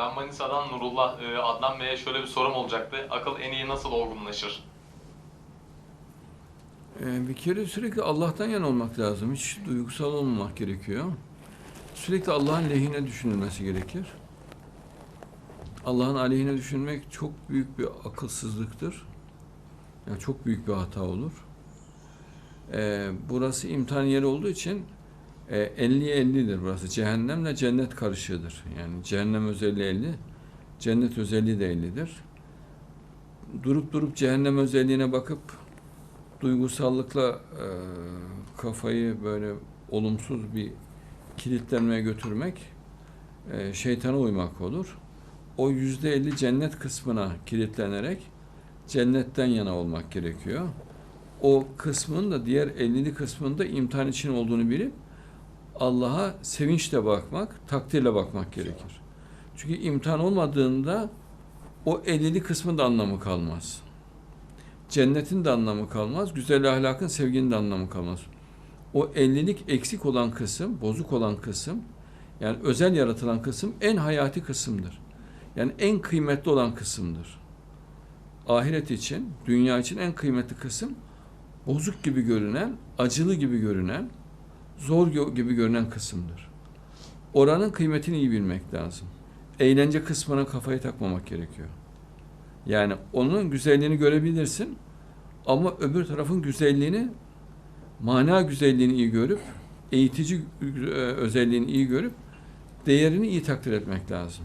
Ben Manisa'dan Nurullah. Ee, Adnan Bey'e şöyle bir sorum olacaktı. Akıl en iyi nasıl olgunlaşır? Ee, bir kere sürekli Allah'tan yana olmak lazım. Hiç duygusal olmamak gerekiyor. Sürekli Allah'ın lehine düşünülmesi gerekir. Allah'ın aleyhine düşünmek çok büyük bir akılsızlıktır. Yani çok büyük bir hata olur. Ee, burası imtihan yeri olduğu için e, 50'ye 50'dir burası. Cehennemle cennet karışığıdır. Yani cehennem özelliği 50, cennet özelliği de 50'dir. Durup durup cehennem özelliğine bakıp duygusallıkla e, kafayı böyle olumsuz bir kilitlenmeye götürmek e, şeytana uymak olur. O yüzde elli cennet kısmına kilitlenerek cennetten yana olmak gerekiyor. O kısmın da diğer ellili kısmında imtihan için olduğunu bilip Allah'a sevinçle bakmak, takdirle bakmak gerekir. Çünkü imtihan olmadığında o ellili kısmın da anlamı kalmaz. Cennetin de anlamı kalmaz, güzel ahlakın, sevginin de anlamı kalmaz. O ellilik eksik olan kısım, bozuk olan kısım, yani özel yaratılan kısım en hayati kısımdır. Yani en kıymetli olan kısımdır. Ahiret için, dünya için en kıymetli kısım bozuk gibi görünen, acılı gibi görünen, zor gibi görünen kısımdır. Oranın kıymetini iyi bilmek lazım. Eğlence kısmına kafayı takmamak gerekiyor. Yani onun güzelliğini görebilirsin ama öbür tarafın güzelliğini, mana güzelliğini iyi görüp, eğitici e, özelliğini iyi görüp, değerini iyi takdir etmek lazım.